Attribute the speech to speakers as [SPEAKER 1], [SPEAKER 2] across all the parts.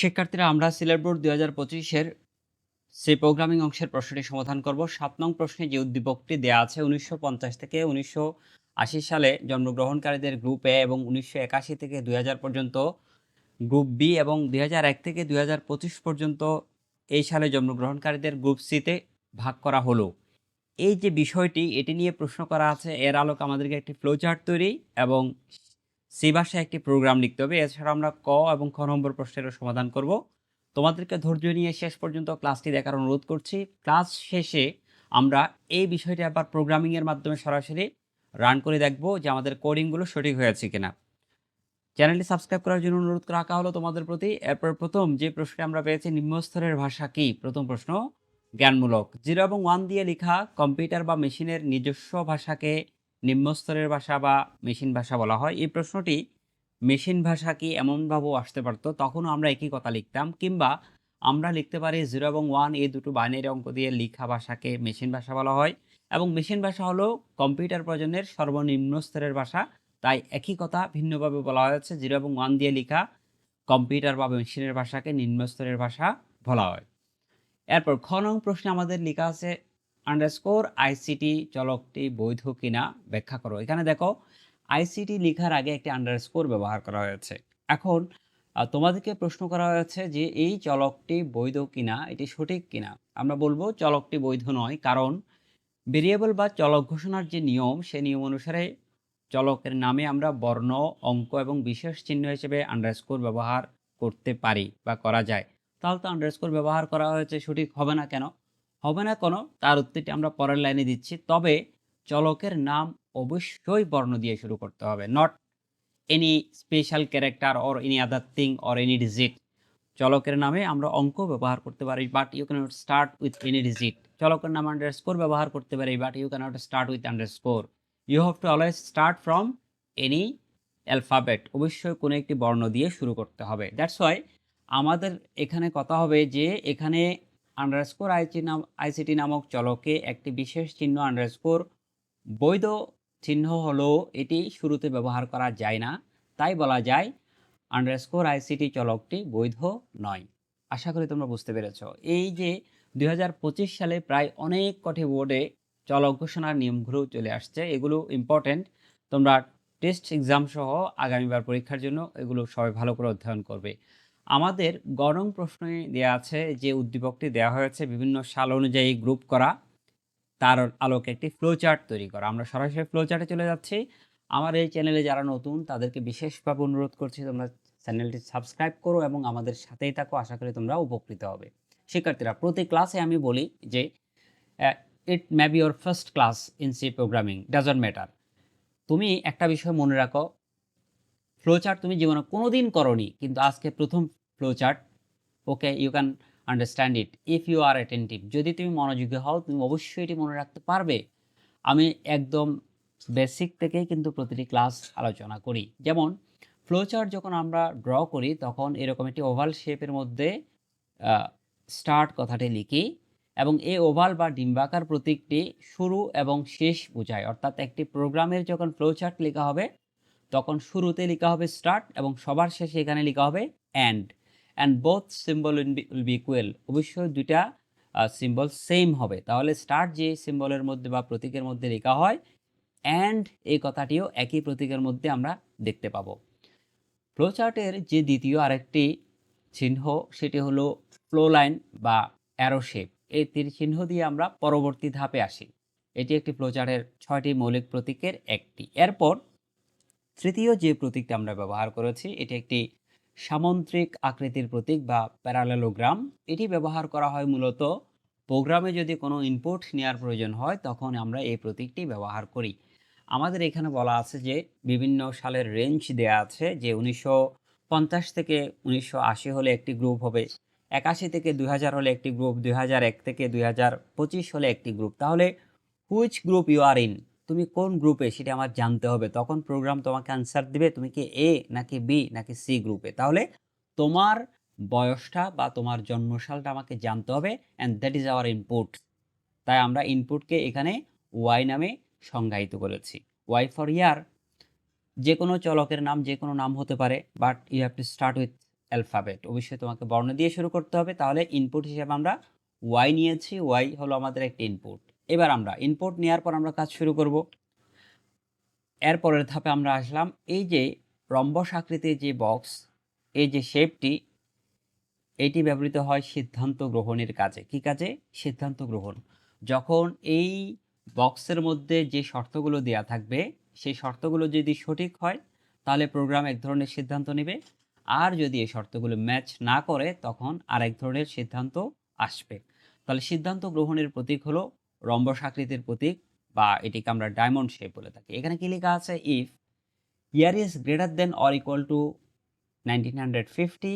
[SPEAKER 1] শিক্ষার্থীরা, আমরা সিলেট বোর্ড দুই হাজার পঁচিশের সি প্রোগ্রামিং অংশের প্রশ্নটি সমাধান করব। সাত নং প্রশ্নে যে উদ্দীপকটি দেওয়া আছে, উনিশশো পঞ্চাশ থেকে উনিশশো আশি সালে জন্মগ্রহণকারীদের গ্রুপ এ এবং উনিশশো একাশি থেকে দুই হাজার পর্যন্ত গ্রুপ বি এবং দুই হাজার এক থেকে দুই হাজার পঁচিশ পর্যন্ত এই সালে জন্মগ্রহণকারীদের গ্রুপ সিতে ভাগ করা হলো। এই যে বিষয়টি, এটি নিয়ে প্রশ্ন করা আছে, এর আলোকে আমাদেরকে একটি ফ্লোচার্ট তৈরি এবং সি ভাষায় একটি প্রোগ্রাম লিখতে হবে। এছাড়া আমরা ক এবং খ নম্বর প্রশ্নেরও সমাধান করব। তোমাদেরকে ধৈর্য নিয়ে শেষ পর্যন্ত ক্লাসটি দেখার অনুরোধ করছি। ক্লাস শেষে আমরা এই বিষয়টি আবার প্রোগ্রামিংয়ের মাধ্যমে সরাসরি রান করে দেখব যে আমাদের কোডিংগুলো সঠিক হয়েছে কিনা। চ্যানেলটি সাবস্ক্রাইব করার জন্য অনুরোধ রাখা হলো তোমাদের প্রতি। এরপর প্রথম যে প্রশ্নে আমরা পেয়েছি, নিম্নস্তরের ভাষা কি? প্রথম প্রশ্ন, জ্ঞানমূলক। জিরো এবং ওয়ান দিয়ে লেখা কম্পিউটার বা মেশিনের নিজস্ব ভাষাকে নিম্নস্তরের ভাষা বা মেশিন ভাষা বলা হয়। এই প্রশ্নটি, মেশিন ভাষা কি এমনভাবেও আসতে পারতো? তখনও আমরা একই কথা লিখতাম, কিংবা আমরা লিখতে পারি জিরো এবং ওয়ান, এই দুটো বাইনারি অঙ্ক দিয়ে লেখা ভাষাকে মেশিন ভাষা বলা হয়। এবং মেশিন ভাষা হলো কম্পিউটার প্রজন্মের সর্বনিম্ন স্তরের ভাষা। তাই একই কথা ভিন্নভাবে বলা হয়েছে, জিরো এবং ওয়ান দিয়ে লেখা কম্পিউটার বা মেশিনের ভাষাকে নিম্ন স্তরের ভাষা বলা হয়। এরপর খ নং প্রশ্নে আমাদের লেখা আছে আন্ডারস্কোর আইসিটি চলকটি বৈধ কিনা ব্যাখ্যা করো। এখানে দেখো আইসিটি লেখার আগে একটি আন্ডারস্কোর ব্যবহার করা হয়েছে। এখন তোমাদেরকে প্রশ্ন করা হয়েছে যে এই চলকটি বৈধ কিনা, এটি সঠিক কিনা? আমরা বলব চলকটি বৈধ নয়, কারণ ভেরিয়েবল বা চলক ঘোষণার যে নিয়ম, সে নিয়ম অনুসারে চলকের নামে আমরা বর্ণ, অঙ্ক এবং বিশেষ চিহ্ন হিসেবে আন্ডারস্কোর ব্যবহার করতে পারি বা করা যায়। তাহলে তো আন্ডারস্কোর ব্যবহার করা হয়েছে, সঠিক হবে না কেন? হবে না কোনো, তার উত্তরটি আমরা পরের লাইনে দিচ্ছি। তবে চলকের নাম অবশ্যই বর্ণ দিয়ে শুরু করতে হবে। Not any special character or any other thing or any digit চলকের নামে আমরা অঙ্ক ব্যবহার করতে পারি but you can't start with any digit চলকের নাম আন্ডারস্কোর ব্যবহার করতে পারি but you can't start with underscore you have to always start from any alphabet অবশ্যই কোনো একটি বর্ণ দিয়ে শুরু করতে হবে। দ্যাটস ওয়াই আমাদের এখানে কথা হবে যে এখানে আন্ডারস্কোর আইসি নাম আইসিটি নামক চলকে একটি বিশেষ চিহ্ন আন্ডারস্কোর বৈধ চিহ্ন হলো এটি শুরুতে ব্যবহার করা যায় না। তাই বলা যায় আন্ডারস্কোর আইসিটি চলকটি বৈধ নয়। আশা করি তোমরা বুঝতে পেরেছ। এই যে দু হাজার পঁচিশ সালে প্রায় অনেক কটি বোর্ডে চলক ঘোষণার নিয়মগুলো চলে আসছে, এগুলো ইম্পর্টেন্ট তোমরা টেস্ট এক্সাম সহ আগামীবার পরীক্ষার জন্য এগুলো সবাই ভালো করে অধ্যয়ন করবে। আমাদের গরম প্রশ্নে দেওয়া আছে যে উদ্দীপকটি দেওয়া হয়েছে বিভিন্ন সাল অনুযায়ী গ্রুপ করা। তার আলোকে একটি ফ্লো চার্ট তৈরি করা। আমরা সরাসরি ফ্লো চার্টে চলে যাচ্ছি। আমার এই চ্যানেলে যারা নতুন, তাদেরকে বিশেষভাবে অনুরোধ করছি তোমরা চ্যানেলটি সাবস্ক্রাইব করো এবং আমাদের সাথেই থাকো। আশা করি তোমরা উপকৃত হবে। শিক্ষার্থীরা, প্রতি ক্লাসে আমি বলি যে it may be your first class in C programming doesn't matter তুমি একটা বিষয় মনে রাখো ফ্লো চার্ট তুমি জীবনে কোনো দিন করনি, কিন্তু আজকে প্রথম flow chart okay you can understand it if you are attentive যদি তুমি মনোযোগী হও, তুমি অবশ্যই এটি মনে রাখতে পারবে। আমি একদম বেসিক থেকেই কিন্তু প্রতিটি ক্লাস আলোচনা করি। যেমন ফ্লোচার্ট যখন আমরা ড্র করি, তখন এরকম একটি ওভাল শেপের মধ্যে স্টার্ট কথাটি লিখি এবং এই ওভাল বা ডিম্বাকার প্রতীকটি শুরু এবং শেষ বোঝায়। অর্থাৎ একটি প্রোগ্রামের যখন ফ্লোচার্ট লেখা হবে তখন শুরুতে লেখা হবে স্টার্ট এবং সবার শেষে এখানে লেখা হবে and and both symbol will be equal অবশ্যই দুইটা সিম্বল সেম হবে। তাহলে স্টার্ট যে সিম্বলের মধ্যে বা প্রতীকের মধ্যে লেখা হয় অ্যান্ড এই কথাটিও একই প্রতীকের মধ্যে আমরা দেখতে পাবো। ফ্লোচার্টের যে দ্বিতীয় আরেকটি চিহ্ন, সেটি হলো ফ্লো লাইন বা অ্যারো শেপ এই তীর চিহ্ন দিয়ে আমরা পরবর্তী ধাপে আসি। এটি একটি ফ্লোচার্টের ছয়টি মৌলিক প্রতীকের একটি। এরপর তৃতীয় যে প্রতীকটা আমরা ব্যবহার করেছি, এটি একটি সামন্ত্রিক আকৃতির প্রতীক বা প্যারালেলোগ্রাম এটি ব্যবহার করা হয় মূলত প্রোগ্রামে যদি কোনো ইনপুট নেওয়ার প্রয়োজন হয়, তখন আমরা এই প্রতীকটি ব্যবহার করি। আমাদের এখানে বলা আছে যে, বিভিন্ন সালের রেঞ্জ দেয়া আছে যে উনিশশো পঞ্চাশ থেকে উনিশশো আশি হলে একটি গ্রুপ হবে, একাশি থেকে দুই হাজার হলে একটি গ্রুপ দুই হাজার এক থেকে দুই হাজার পঁচিশ হলে একটি গ্রুপ তাহলে which group you are in তুমি কোন গ্রুপে সেটা আমার জানতে হবে, তখন প্রোগ্রাম তোমাকে অ্যান্সার দিবে তুমি কি এ নাকি বি নাকি সি গ্রুপে তাহলে তোমার বয়সটা বা তোমার জন্মসালটা আমাকে জানতে হবে and that is our input তাই আমরা ইনপুটকে এখানে ওয়াই নামে সংজ্ঞায়িত করেছি। ওয়াই ফর ইয়ার যে কোনো চলকের নাম যে কোনো নাম হতে পারে but you have to start with alphabet অবশ্যই তোমাকে বর্ণ দিয়ে শুরু করতে হবে, তাহলে ইনপুট হিসেবে আমরা ওয়াই নিয়েছি ওয়াই হলো আমাদের একটি ইনপুট এবার আমরা ইনপুট নেওয়ার পর আমরা কাজ শুরু করব। এর পরের ধাপে আমরা আসলাম। এই যে রম্বস আকৃতির যে বক্স এই যে শেপটি এটি ব্যবহৃত হয় সিদ্ধান্ত গ্রহণের কাজে। কি কাজে? সিদ্ধান্ত গ্রহণ। যখন এই বক্সের মধ্যে যে শর্তগুলো দেয়া থাকবে, সেই শর্তগুলো যদি সঠিক হয়, তাহলে প্রোগ্রাম এক ধরনের সিদ্ধান্ত নেবে। আর যদি এই শর্তগুলো ম্যাচ না করে, তখন আরেক ধরনের সিদ্ধান্ত আসবে। তাহলে সিদ্ধান্ত গ্রহণের প্রতীক হলো রম্বস আকৃতির প্রতীক বা এটিকে আমরা ডায়মন্ড শেপ বলে থাকি। এখানে কি লেখা আছে? If year is greater than or equal to hundred fifty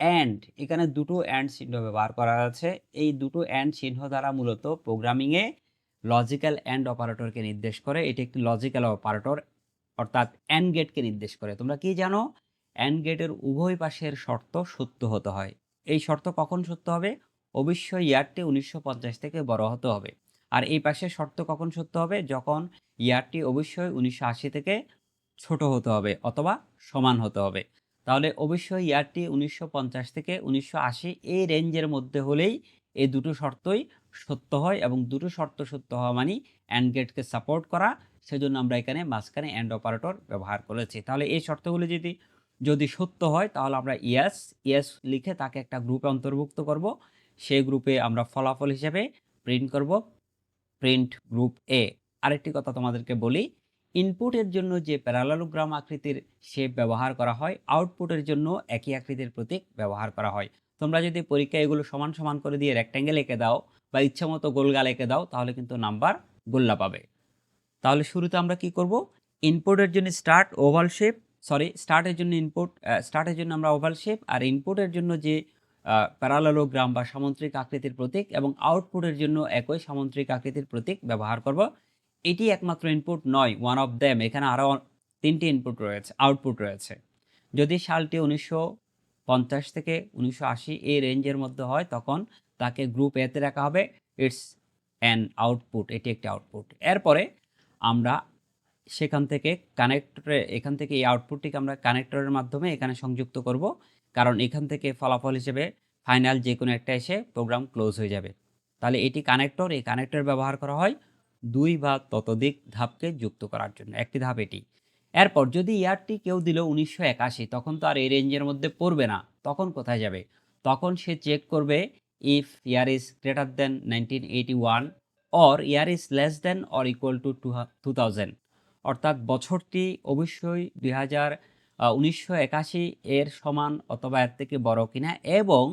[SPEAKER 1] and এখানে দুটো অ্যান্ড চিহ্ন ব্যবহার করা আছে। এই দুটো অ্যান্ড চিহ্ন দ্বারা মূলত প্রোগ্রামিংয়ে লজিক্যাল অ্যান্ড অপারেটরকে নির্দেশ করে। এটি একটি লজিক্যাল অপারেটর অর্থাৎ অ্যান্ড গেটকে নির্দেশ করে। তোমরা কি জানো? অ্যান্ড গেটের উভয় পাশের শর্ত সত্য হতে হয়। এই শর্ত কখন সত্য হবে? অবশ্যই ইয়ারটি উনিশশো পঞ্চাশ থেকে বড় হতে হবে। আর এই পাশের শর্ত কখন সত্য হবে? যখন ইয়ারটি অবশ্যই উনিশশো আশি থেকে ছোট হতে হবে অথবা সমান হতে হবে। তাহলে অবশ্যই ইয়ারটি উনিশশো পঞ্চাশ থেকে উনিশশো আশি এই রেঞ্জের মধ্যে হলেই এই দুটো শর্তই সত্য হয় এবং দুটো শর্ত সত্য হওয়া মানে অ্যান্ড গেটকে সাপোর্ট করা। সেজন্য আমরা এখানে মাঝখানে অ্যান্ড অপারেটর ব্যবহার করেছি। তাহলে এই শর্তগুলো যদি যদি সত্য হয়, তাহলে আমরা ইয়াস ইয়াস লিখে তাকে একটা গ্রুপে অন্তর্ভুক্ত করব। সেই গ্রুপে আমরা ফলাফল হিসেবে প্রিন্ট করব। প্রিন্ট গ্রুপ এ আরেকটি কথা তোমাদেরকে বলি ইনপুটের জন্য যে প্যারালালোগ্রাম আকৃতির শেপ ব্যবহার করা হয় আউটপুটের জন্য একই আকৃতির প্রতীক ব্যবহার করা হয়। তোমরা যদি পরীক্ষায় এগুলো সমান সমান করে দিয়ে রেক্ট্যাঙ্গেল এঁকে দাও বা ইচ্ছামতো গোলগাল এঁকে দাও, তাহলে কিন্তু নাম্বার গোল্লা পাবে। তাহলে শুরুতে আমরা কি করব? ইনপুটের জন্য স্টার্ট ওভাল শেপ সরি স্টার্টের জন্য ইনপুট স্টার্টের জন্য আমরা ওভাল শেপ আর ইনপুটের জন্য যে প্যারালালোগ্রাম বা সামন্ত্রিক আকৃতির প্রতীক এবং আউটপুটের জন্য একই সামন্ত্রিক আকৃতির প্রতীক ব্যবহার করব। এটি একমাত্র ইনপুট নয় ওয়ান অফ দ্যাম এখানে আরও তিনটি ইনপুট রয়েছে আউটপুট রয়েছে। যদি সালটি উনিশশো পঞ্চাশ থেকে উনিশশো আশি এই রেঞ্জের মধ্যে হয়, তখন তাকে গ্রুপ এতে রাখা হবে। ইটস অ্যান আউটপুট এটি একটি আউটপুট এরপরে আমরা সেখান থেকে কানেক্টরে এখান থেকে এই আউটপুটটিকে আমরা কানেক্টরের মাধ্যমে এখানে সংযুক্ত করব। কারণ এখান থেকে ফলাফল হিসেবে ফাইনাল যে কোনো একটা এসে প্রোগ্রাম ক্লোজ হয়ে যাবে। তাহলে এটি কানেক্টর, এই কানেক্টর ব্যবহার করা হয় দুই বা ততোধিক ধাপকে যুক্ত করার জন্য। একটি ধাপ এটি। এরপর যদি ইয়ারটি কেউ দিল উনিশশো একাশি, তখন তো আর এই রেঞ্জের মধ্যে পড়বে না। তখন কোথায় যাবে? তখন সে চেক করবে if year is greater than nineteen eighty one or year is less than or equal to two thousand অর্থাৎ বছরটি অবশ্যই দুই হাজার উনিশশো একাশি এর সমান অথবা এর থেকে বড় কিনা এবং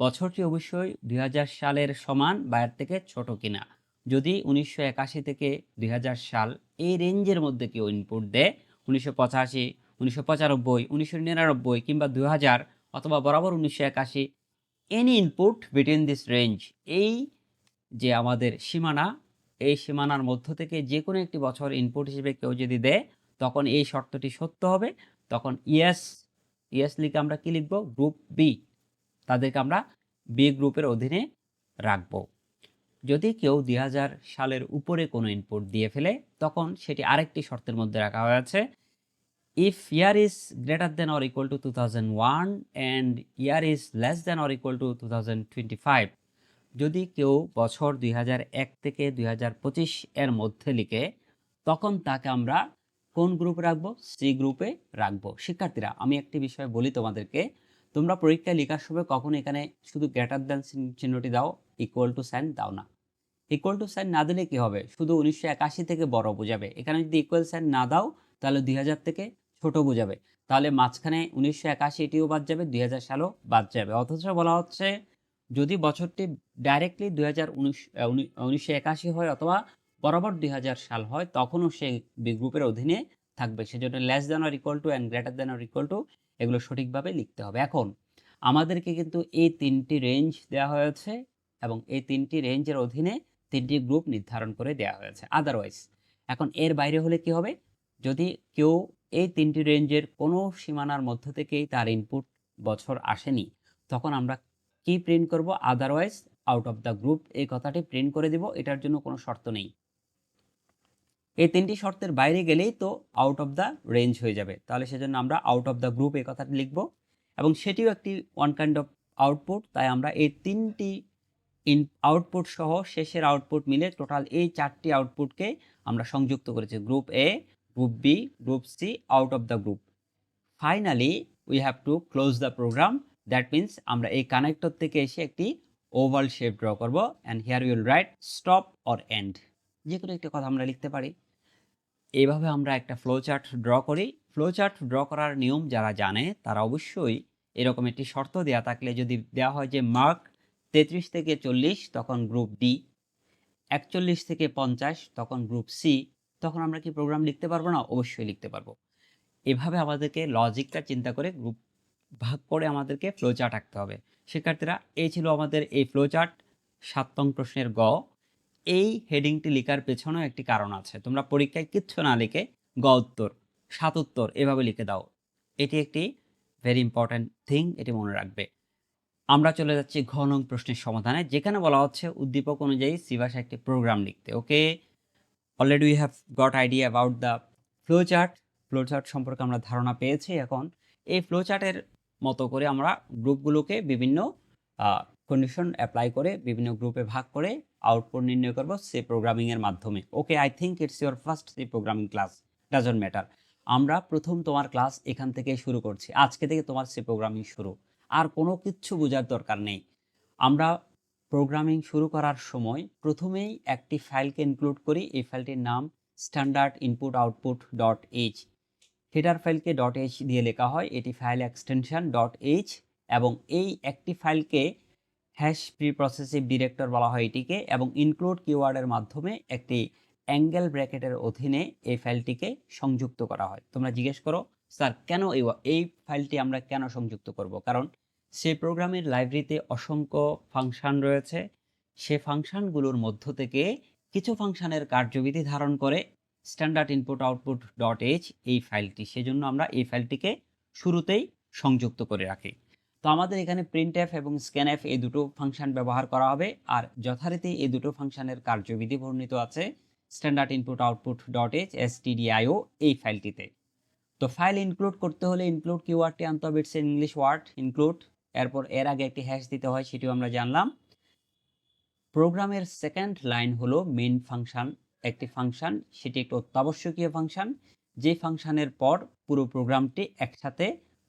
[SPEAKER 1] বছরটি অবশ্যই দুই হাজার সালের সমান বা এর থেকে ছোট কিনা। যদি উনিশশো একাশি থেকে দুই হাজার সাল এই রেঞ্জের মধ্যে কেউ ইনপুট দেয়, উনিশশো পঁচাশি, উনিশশো পঁচানব্বই, উনিশশো নিরানব্বই কিংবা দু হাজার অথবা বরাবর উনিশশো একাশি any input between this range এই যে আমাদের সীমানা, এই সীমানার মধ্য থেকে যে কোনো একটি বছর ইনপুট হিসেবে কেউ যদি দেয়, তখন এই শর্তটি সত্য হবে। তখন ইয়েস ইয়েস লিখে আমরা কি লিখব? গ্রুপ বি তাদেরকে আমরা বি গ্রুপের অধীনে রাখব। যদি কেউ দুই হাজার সালের উপরে কোনো ইনপুট দিয়ে ফেলে, তখন সেটি আরেকটি শর্তের মধ্যে রাখা হয়েছে। If year is greater than or equal to two thousand one and year is less than or equal to two twenty five যদি কেউ বছর দুই থেকে দুই হাজার পঁচিশ এর মধ্যে লিখে, তখন তাকে আমরা কোন গ্রুপে রাখব? সি গ্রুপে রাখব। শিক্ষার্থীরা, আমি একটি বিষয় বলি তোমাদেরকে। তোমরা পরীক্ষায় লেখার সময় কখন এখানে শুধু গ্রেটার দেন চিহ্নটি দাও ইকুয়াল টু সাইন দাও না। ইকুয়াল টু সাইন না দিলে কী হবে? শুধু উনিশশো একাশি থেকে বড় বোঝাবে। এখানে যদি ইকুয়াল সাইন না দাও, তাহলে দুই হাজার থেকে ছোট বোঝাবে। তাহলে মাঝখানে উনিশশো একাশি এটিও বাদ যাবে দুই হাজার সালও বাদ যাবে। অথচ বলা হচ্ছে, যদি বছরটি ডাইরেক্টলি দুই হাজার উনিশ উনিশশো একাশি হয় অথবা বরাবর দুই হাজার সাল হয়, তখনও সে বি গ্রুপের অধীনে থাকবে। সেজন্য less than or equal to and greater than or equal to এগুলো সঠিকভাবে লিখতে হবে। এখন, আমাদেরকে কিন্তু এই তিনটি রেঞ্জ দেওয়া হয়েছে এবং এই তিনটি রেঞ্জের অধীনে তিনটি গ্রুপ নির্ধারণ করে দেওয়া হয়েছে। আদারওয়াইজ এখন এর বাইরে হলে কি হবে? যদি কেউ এই তিনটি রেঞ্জের কোনো সীমানার মধ্য থেকেই তার ইনপুট বছর আসেনি, তখন আমরা কি প্রিন্ট করব? Otherwise out of the group এই কথাটি প্রিন্ট করে দিব। এটার জন্য কোনো শর্ত নেই। এই তিনটি শর্তের বাইরে গেলেই তো আউট অফ দ্য রেঞ্জ হয়ে যাবে। তাহলে সেজন্য আমরা আউট অফ দ্য গ্রুপ এই কথাটি লিখব এবং সেটিও একটি ওয়ান কাইন্ড অফ আউটপুট তাই আমরা এই তিনটি ইন আউটপুট সহ শেষের আউটপুট মিলে টোটাল এই চারটি আউটপুটকে আমরা সংযুক্ত করেছি। Group A group B group C out of the group finally we have to close the program that means আমরা এই কানেক্টর থেকে এসে একটি ওভাল শেপ ড্র করব and here will write stop or end যে কোনো একটি কথা আমরা লিখতে পারি। এইভাবে আমরা একটা ফ্লো চার্ট ড্র করি। ফ্লো চার্ট ড্র করার নিয়ম যারা জানে, তারা অবশ্যই এরকম একটি শর্ত দেওয়া থাকলে যদি দেওয়া হয় যে মার্ক তেত্রিশ থেকে চল্লিশ, তখন গ্রুপ ডি একচল্লিশ থেকে পঞ্চাশ, তখন গ্রুপ সি তখন আমরা কি প্রোগ্রাম লিখতে পারব না? অবশ্যই লিখতে পারব। এভাবে আমাদেরকে লজিকটা চিন্তা করে গ্রুপ ভাগ করে আমাদেরকে ফ্লো চার্ট আঁকতে হবে। শিক্ষার্থীরা, এই ছিল আমাদের এই ফ্লো চার্ট সাত প্রশ্নের গ। এই হেডিংটি লেখার পেছনেও একটি কারণ আছে। তোমরা পরীক্ষায় কিচ্ছু না লিখে গ উত্তর, সাত উত্তর এভাবে লিখে দাও। এটি একটি ভেরি ইম্পর্ট্যান্ট থিং এটি মনে রাখবে। আমরা চলে যাচ্ছি ঘ নং প্রশ্নের সমাধানে, যেখানে বলা হচ্ছে উদ্দীপক অনুযায়ী সি ভাষা একটি প্রোগ্রাম লিখতে okay already we have got idea about the flow chart flow chart সম্পর্কে আমরা ধারণা পেয়েছি এখন। এই ফ্লো চার্টের মতো করে আমরা গ্রুপগুলোকে বিভিন্ন কন্ডিশন অ্যাপ্লাই করে বিভিন্ন গ্রুপে ভাগ করে আউটপুট নির্ণয় করব সে প্রোগ্রামিংয়ের মাধ্যমে। Okay I think it's your first C programming class doesn't matter আমরা প্রথম তোমার ক্লাস এখান থেকে শুরু করছি। আজকে থেকে তোমার সি প্রোগ্রামিং শুরু। আর কোনো কিচ্ছু বোঝার দরকার নেই। আমরা প্রোগ্রামিং শুরু করার সময় প্রথমেই একটি ফাইলকে ইনক্লুড করি। এই ফাইলটির নাম standard input output dot H header ফাইলকে dot H দিয়ে লেখা হয়। এটি ফাইল এক্সটেনশন ডট এইচ এবং এই একটি ফাইলকে হ্যাশ প্রি প্রসেসিভ ডিরেক্টর বলা হয় এটিকে এবং ইনক্লুড কিওয়ার্ডের মাধ্যমে একটি অ্যাঙ্গেল ব্র্যাকেটের অধীনে এই ফাইলটিকে সংযুক্ত করা হয়। তোমরা জিজ্ঞেস করো, স্যার, কেন এই এই ফাইলটি আমরা কেন সংযুক্ত করব? কারণ সেই প্রোগ্রামের লাইব্রেরিতে অসংখ্য ফাংশন রয়েছে। সে ফাংশনগুলোর মধ্য থেকে কিছু ফাংশনের কার্যবিধি ধারণ করে standard input output dot H এই ফাইলটি। সেজন্য আমরা এই ফাইলটিকে শুরুতেই সংযুক্ত করে রাখি। তো আমাদের এখানে প্রিন্ট এফ এবং স্ক্যান এফ এই দুটো ফাংশন ব্যবহার করা হবে। আর যথারীতি এই দুটো ফাংশনের কার্যবিধি বর্ণিত আছে। Standard input output dot H S T D I O এই ফাইলটিতে। তো ফাইল ইনক্লুড করতে হলে ইনক্লুড কিওয়ার্ডটি আনতে হবে। ইটস ইংলিশ ওয়ার্ড ইনক্লুড এরপর এর আগে একটি হ্যাশ দিতে হয়, সেটিও আমরা জানলাম। প্রোগ্রামের সেকেন্ড লাইন হলো মেইন ফাংশন একটি ফাংশন সেটি একটি অত্যাবশ্যকীয় ফাংশন যে ফাংশনের পর পুরো প্রোগ্রামটি একসাথে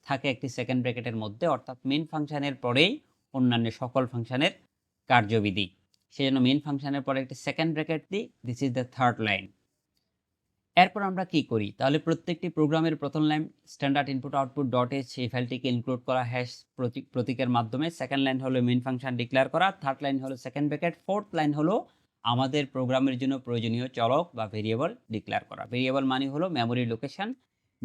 [SPEAKER 1] থাকে একটি সেকেন্ড ব্র্যাকেটের মধ্যে, অর্থাৎ মেন ফাংশানের পরেই অন্যান্য সকল ফাংশানের কার্যবিধি। সেই জন্য মেন ফাংশানের পরে একটি সেকেন্ড ব্র্যাকেট দিই this is the third line এরপর আমরা কি করি? তাহলে প্রত্যেকটি প্রোগ্রামের প্রথম line standard input output dot এ সেই ফাইলটিকে ইনক্লুড করা হ্যাশ প্রতীক প্রতীকের মাধ্যমে। সেকেন্ড লাইন হলো মেন ফাংশন ডিক্লেয়ার করা থার্ড লাইন হলো সেকেন্ড ব্র্যাকেট ফোর্থ লাইন হলো আমাদের প্রোগ্রামের জন্য প্রয়োজনীয় চলক বা ভেরিয়েবল ডিক্লেয়ার করা। ভেরিয়েবল মানে হলো মেমোরি লোকেশন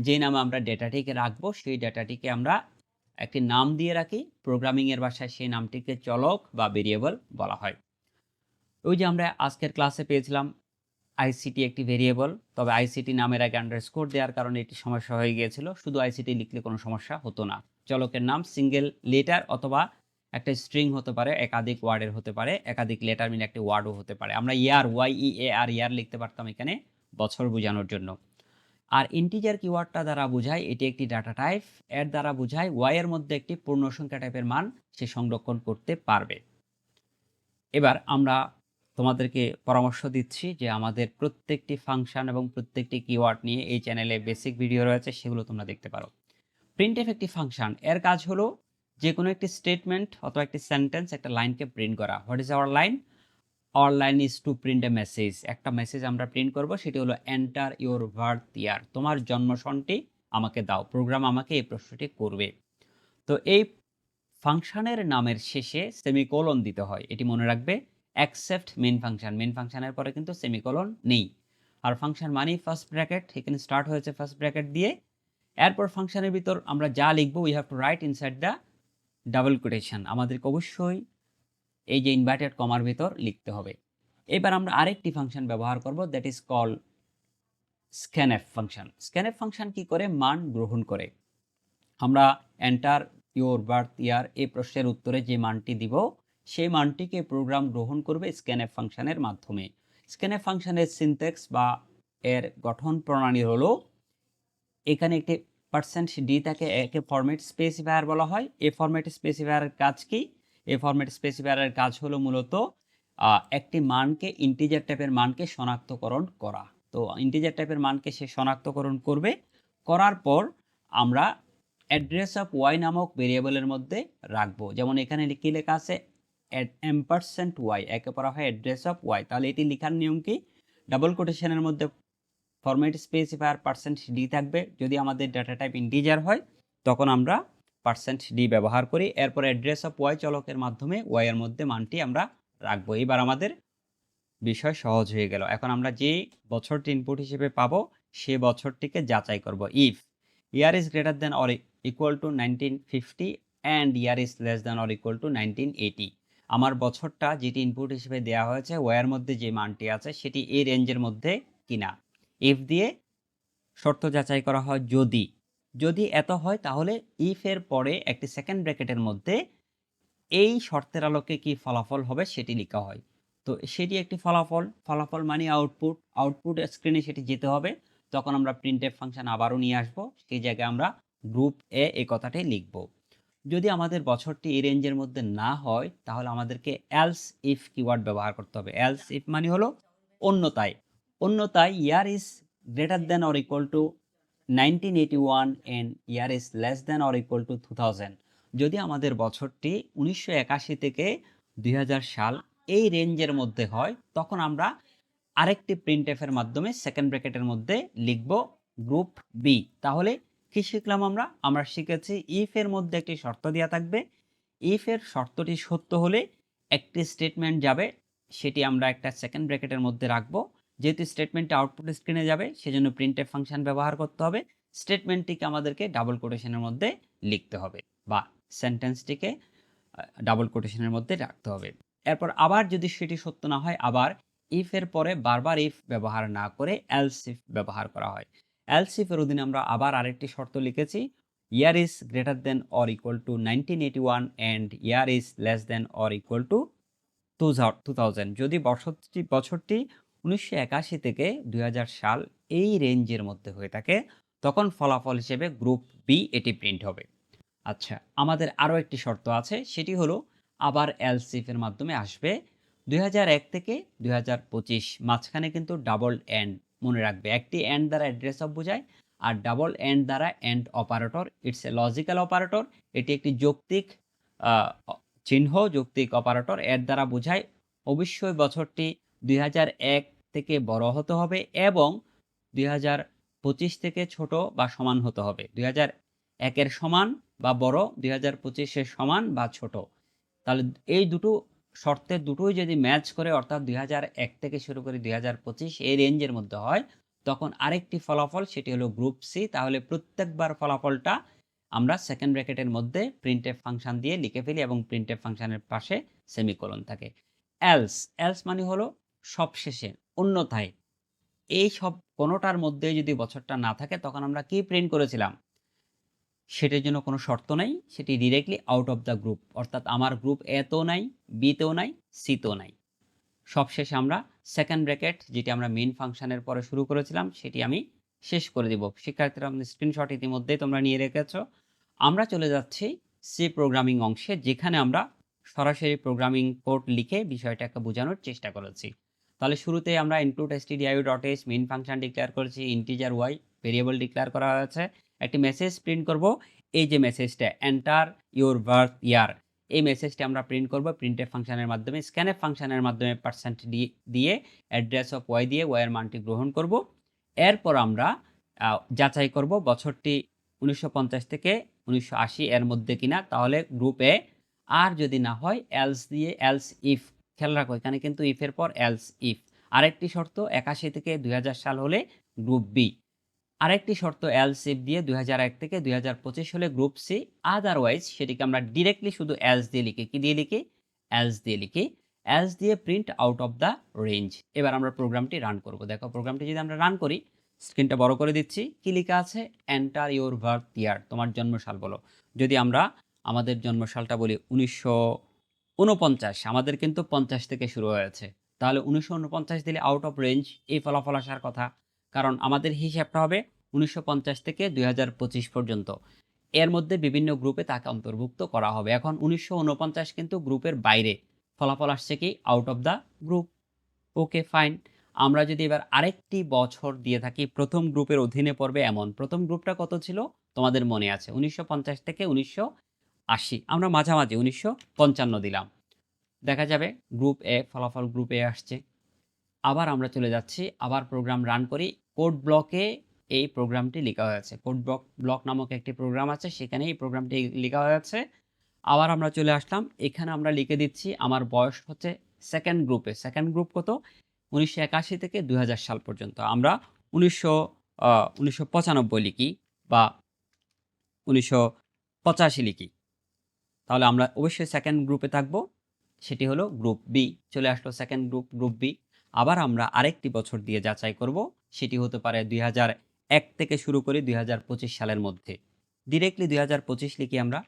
[SPEAKER 1] যে নামে আমরা ডেটাটিকে রাখব, সেই ডেটাটিকে আমরা একটি নাম দিয়ে রাখি। প্রোগ্রামিংয়ের ভাষায় সেই নামটিকে চলক বা ভেরিয়েবল বলা হয়। ওই যে আমরা আজকের ক্লাসে পেয়েছিলাম আইসিটি একটি ভেরিয়েবল তবে আইসিটি নামের আগে আন্ডারস্কোর দেওয়ার কারণে এটি সমস্যা হয়ে গিয়েছিল। শুধু আইসিটি লিখলে কোনো সমস্যা হতো না। চলকের নাম সিঙ্গেল লেটার অথবা একটা স্ট্রিং হতে পারে, একাধিক ওয়ার্ডের হতে পারে, একাধিক লেটার মিলে একটি ওয়ার্ডও হতে পারে। আমরা ইয়ার ওয়াই ই এ আর ইয়ার লিখতে পারতাম এখানে বছর বোঝানোর জন্য। আর ইন্টিজার কিওয়ার্ডটা দ্বারা বোঝায় এটি একটি ডাটা টাইপের দ্বারা বোঝায় ওয়াই এর মধ্যে একটি পূর্ণ সংখ্যা টাইপের মান সে সংরক্ষণ করতে পারবে। এবার আমরা তোমাদেরকে পরামর্শ দিচ্ছি যে আমাদের প্রত্যেকটি ফাংশন এবং প্রত্যেকটি কিওয়ার্ড নিয়ে এই চ্যানেলে বেসিক ভিডিও রয়েছে, সেগুলো তোমরা দেখতে পারো। প্রিন্ট এফ একটি ফাংশন এর কাজ হলো যে কোনো একটি স্টেটমেন্ট অথবা একটি সেন্টেন্স একটা লাইনকে প্রিন্ট করা। What is our line our line is to print a message একটা মেসেজ আমরা প্রিন্ট করব, সেটি হলো এন্টার ইউর বার্থ ইয়ার তোমার জন্মসনটি আমাকে দাও প্রোগ্রাম আমাকে এই প্রশ্নটি করবে। তো এই ফাংশনের নামের শেষে সেমিকোলন দিতে হয়, এটি মনে রাখবে অ্যাকসেপ্ট মেন ফাংশন মেন ফাংশনের পরে কিন্তু সেমিকোলন নেই। আর ফাংশন মানি ফার্স্ট ব্র্যাকেট এখানে স্টার্ট হয়েছে ফার্স্ট ব্র্যাকেট দিয়ে। এরপর ফাংশনের ভিতর আমরা যা লিখব we have to write inside the double quotation আমাদেরকে অবশ্যই এই যে ইনভার্টেড কমার ভিতর লিখতে হবে। এবার আমরা আরেকটি ফাংশন ব্যবহার করব that is call scanf function scanf function কি করে? মান গ্রহণ করে। আমরা এন্টার ইউর বার্থ ইয়ার এই প্রশ্নের উত্তরে যে মানটি দিব, সেই মানটিকে প্রোগ্রাম গ্রহণ করবে স্ক্যানএফ ফাংশনের মাধ্যমে। স্ক্যানএফ ফাংশনের সিনটেক্স বা এর গঠন প্রণালী হলো, এখানে একটি পার্সেন্ট ডি থাকে একে ফরম্যাট স্পেসিফায়ার বলা হয়। এই ফরম্যাট স্পেসিফায়ারের কাজ কি? এই ফরম্যাট স্পেসিফায়ারের কাজ হলো মূলত একটি মানকে ইন্টিজার টাইপের মানকে শনাক্তকরণ করা। তো ইন্টিজার টাইপের মানকে সে শনাক্তকরণ করবে, করার পর আমরা অ্যাড্রেস অফ ওয়াই নামক ভেরিয়েবলের মধ্যে রাখব। যেমন এখানে কি লেখা আছে এম পার্সেন্ট ওয়াই একে পড়া হয় অ্যাড্রেস অফ ওয়াই তাহলে এটি লেখার নিয়ম কি? ডাবল কোটেশনের মধ্যে ফরম্যাট স্পেসিফায়ার পার্সেন্ট ডি থাকবে। যদি আমাদের ডাটা টাইপ ইন্টিজার হয়, তখন আমরা পার্সেন্ট ডি ব্যবহার করি, এরপর অ্যাড্রেস অফ ওয়াই চলকের মাধ্যমে ওয়াই এর মধ্যে মানটি আমরা রাখব। এবার আমাদের বিষয় সহজ হয়ে গেল। এখন আমরা যে বছরটি ইনপুট হিসেবে পাবো, সে বছরটিকে যাচাই করব। If year is greater than or equal to nineteen fifty and year is less than or equal to nineteen eighty আমার বছরটা যেটি ইনপুট হিসেবে দেওয়া হয়েছে ওয়ার মধ্যে যে মানটি আছে, সেটি এই রেঞ্জের মধ্যে কিনা। ইফ দিয়ে শর্ত যাচাই করা হয় যদি যদি এত হয়, তাহলে ইফ এর পরে একটি সেকেন্ড ব্র্যাকেটের মধ্যে এই শর্তের আলোকে কি ফলাফল হবে সেটি লেখা হয়। তো সেটি একটি ফলাফল ফলাফল মানে আউটপুট আউটপুট স্ক্রিনে সেটি যেতে হবে। তখন আমরা প্রিন্টের ফাংশন আবারও নিয়ে আসব, সেই জায়গায় আমরা গ্রুপ এ এই কথাটাই লিখব। যদি আমাদের বছরটি এই রেঞ্জের মধ্যে না হয়, তাহলে আমাদেরকে এলস ইফ কিওয়ার্ড ব্যবহার করতে হবে। এলস ইফ মানে হলো অন্যতায়। অন্যতায় year is greater than or equal to nineteen eighty one and year is less than or equal to two thousand যদি আমাদের বছরটি উনিশশো একাশি থেকে দুই হাজার সাল এই রেঞ্জের মধ্যে হয়, তখন আমরা আরেকটি প্রিন্ট এফের মাধ্যমে সেকেন্ড ব্র্যাকেটের মধ্যে লিখব গ্রুপ বি তাহলে কি শিখলাম আমরা? আমরা শিখেছি ইফ এর মধ্যে একটি শর্ত দেওয়া থাকবে। ইফ এর শর্তটি সত্য হলে একটি স্টেটমেন্ট যাবে, সেটি আমরা একটা সেকেন্ড ব্র্যাকেটের মধ্যে রাখব। যেহেতু স্টেটমেন্টটা আউটপুট স্ক্রিনে যাবে, সেজন্য প্রিন্টের ফাংশন ব্যবহার করতে হবে। স্টেটমেন্টটিকে আমাদেরকে ডাবল কোটেশনের মধ্যে লিখতে হবে বা সেন্টেন্সটিকে ডাবল কোটেশনের মধ্যে রাখতে হবে। এরপর আবার যদি সেটি সত্য না হয়, আবার ইফ এর পরে বারবার ইফ ব্যবহার না করে এলস ইফ ব্যবহার করা হয়। এলস ইফের অধীনে আমরা আবার আরেকটি শর্ত লিখেছি year is greater than or equal to nineteen eighty one and year is less than or equal to two two thousand যদি বছরটি বছরটি উনিশশো একাশি থেকে দুই হাজার সাল এই রেঞ্জের মধ্যে হয়ে থাকে। তখন ফলাফল হিসেবে গ্রুপ বি এটি প্রিন্ট হবে। আচ্ছা আমাদের আরও একটি শর্ত আছে, সেটি হলো আবার এলসিফের মাধ্যমে আসবে। দুই হাজার এক থেকে দুই হাজার পঁচিশ মাঝখানে কিন্তু ডাবল এন্ড মনে রাখবে। একটি এন্ড দ্বারা অ্যাড্রেস অফ বোঝায়, আর ডাবল এন্ড দ্বারা and operator it's a logical operator এটি একটি যৌক্তিক চিহ্ন, যৌক্তিক অপারেটর এর দ্বারা বোঝায়। অবশ্যই বছরটি দুই হাজার এক থেকে বড় হতে হবে এবং দুই হাজার পঁচিশ থেকে ছোট বা সমান হতে হবে। দুই হাজার একের সমান বা বড়, দুই হাজার পঁচিশের সমান বা ছোট। তাহলে এই দুটো শর্তের দুটোই যদি ম্যাচ করে, অর্থাৎ দুই এক থেকে শুরু করে দুই হাজার পঁচিশ এই রেঞ্জের মধ্যে হয়, তখন আরেকটি ফলাফল সেটি হলো গ্রুপ সি। তাহলে প্রত্যেকবার ফলাফলটা আমরা সেকেন্ড ব্র্যাকেটের মধ্যে প্রিন্টের ফাংশন দিয়ে লিখে ফেলি এবং প্রিন্টের ফাংশনের পাশে সেমিকোলন থাকে। এলস এলস মানে হলো সবশেষে, অন্যথায়। এই সব কোনোটার মধ্যে যদি বছরটা না থাকে, তখন আমরা কি প্রিন্ট করেছিলাম? সেটার জন্য কোনো শর্ত নাই, সেটি directly out of the group অর্থাৎ আমার গ্রুপ এতেও নাই বিতেও নাই সিতেও নাই। সবশেষে আমরা সেকেন্ড ব্র্যাকেট যেটি আমরা মেন ফাংশনের পরে শুরু করেছিলাম, সেটি আমি শেষ করে দিব। শিক্ষার্থীরা আমাদের স্ক্রিনশট ইতিমধ্যেই তোমরা নিয়ে রেখেছ। আমরা চলে যাচ্ছি সি প্রোগ্রামিং অংশে, যেখানে আমরা সরাসরি প্রোগ্রামিং কোড লিখে বিষয়টাকে বোঝানোর চেষ্টা করেছি। তাহলে শুরুতে আমরা include S T D I O dot S main function declare করেছি ইন্টিজার ওয়াই ভেরিয়েবল ডিক্লেয়ার করা হয়েছে একটি মেসেজ প্রিন্ট করব, এই যে মেসেজটা এন্টার ইউর বার্থ ইয়ার এই মেসেজটি আমরা প্রিন্ট করব প্রিন্টের ফাংশনের মাধ্যমে স্ক্যানএফ ফাংশনের মাধ্যমে পার্সেন্ট দিয়ে অ্যাড্রেস অফ ওয়াই দিয়ে ওয়াইয়ের মানটি গ্রহণ করব। এরপর আমরা যাচাই করব বছরটি উনিশশো পঞ্চাশ থেকে উনিশশো আশি এর মধ্যে কিনা। তাহলে গ্রুপে আর যদি না হয় এলস দিয়ে এলস ইফ খেয়াল রাখো, এখানে কিন্তু ইফের পর এলস ইফ আরেকটি শর্ত, একাশি থেকে দুই হাজার সাল হলে গ্রুপ বি আরেকটি শর্ত এলস ইফ দিয়ে দুই হাজার এক থেকে দুই হাজার পঁচিশ হলে গ্রুপ সি আদারওয়াইজ সেটিকে আমরা ডিরেক্টলি শুধু এলস দিয়ে লিখি। কি দিয়ে লিখি? এলস দিয়ে লিখি। এলস দিয়ে print out of the range এবার আমরা প্রোগ্রামটি রান করব। দেখো প্রোগ্রামটি যদি আমরা রান করি স্ক্রিনটা বড় করে দিচ্ছি, কি লেখা আছে? এন্টার ইউর বার্থ ইয়ার তোমার জন্মসাল বলো। যদি আমরা আমাদের জন্মসালটা বলি উনিশশো উনপঞ্চাশ আমাদের কিন্তু পঞ্চাশ থেকে শুরু হয়েছে। তাহলে উনিশশো উনপঞ্চাশ দিলে আউট অফ রেঞ্জ এই ফলাফল আসার কথা, কারণ আমাদের হিসাবটা হবে উনিশশো পঞ্চাশ থেকে দু হাজার পঁচিশ পর্যন্ত। এর মধ্যে বিভিন্ন গ্রুপে তাকে অন্তর্ভুক্ত করা হবে। এখন উনিশশো ঊনপঞ্চাশ কিন্তু গ্রুপের বাইরে। ফলাফল আসছে কি? Out of the group okay fine আমরা যদি এবার আরেকটি বছর দিয়ে থাকি, প্রথম গ্রুপের অধীনে পড়বে এমন। প্রথম গ্রুপটা কত ছিল? তোমাদের মনে আছে। উনিশশো পঞ্চাশ থেকে উনিশশো আশি। আমরা মাঝামাঝি, উনিশশো পঞ্চান্ন দিলাম। দেখা যাবে গ্রুপ এ ফলাফল গ্রুপ এ আসছে। আবার আমরা চলে যাচ্ছি, আবার প্রোগ্রাম রান করি। কোড ব্লকে এই প্রোগ্রামটি লেখা হয়েছে কোড ব্লক ব্লক নামক একটি প্রোগ্রাম আছে, সেখানে এই প্রোগ্রামটি লেখা হয়েছে আবার আমরা চলে আসলাম। এখানে আমরা লিখে দিচ্ছি, আমার বয়স হচ্ছে সেকেন্ড গ্রুপে সেকেন্ড গ্রুপ কত? উনিশশো একাশি থেকে দু হাজার সাল পর্যন্ত। আমরা উনিশশো উনিশশো লিখি বা উনিশশো পঁচাশি লিখি। তাহলে আমরা অবশ্যই সেকেন্ড গ্রুপে থাকব, সেটি হলো গ্রুপ বি চলে আসলো সেকেন্ড গ্রুপ গ্রুপ বি আবার আমরা আরেকটি বছর দিয়ে যাচাই করব, সেটি হতে পারে দুই এক থেকে শুরু করে দুই হাজার পঁচিশ সালের মধ্যে। ডিরেক্টলি দুই হাজার পঁচিশ লিখি আমরা,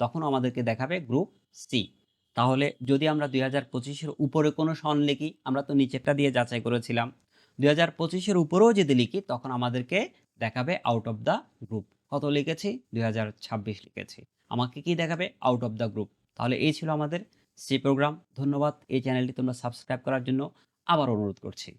[SPEAKER 1] তখন আমাদেরকে দেখাবে গ্রুপ সি তাহলে যদি আমরা দুই হাজার পঁচিশের উপরে কোনো সন লিখি, আমরা তো নিচেরটা দিয়ে যাচাই করেছিলাম। দুই হাজার পঁচিশের উপরেও যদি লিখি, তখন আমাদেরকে দেখাবে আউট অফ দ্য গ্রুপ কত লিখেছি? দুই হাজার ছাব্বিশ লিখেছি। আমাকে কি দেখাবে? আউট অফ দ্য গ্রুপ তাহলে এই ছিল আমাদের সে প্রোগ্রাম। ধন্যবাদ। এই চ্যানেলটি তোমরা সাবস্ক্রাইব করার জন্য আবার অনুরোধ করছি।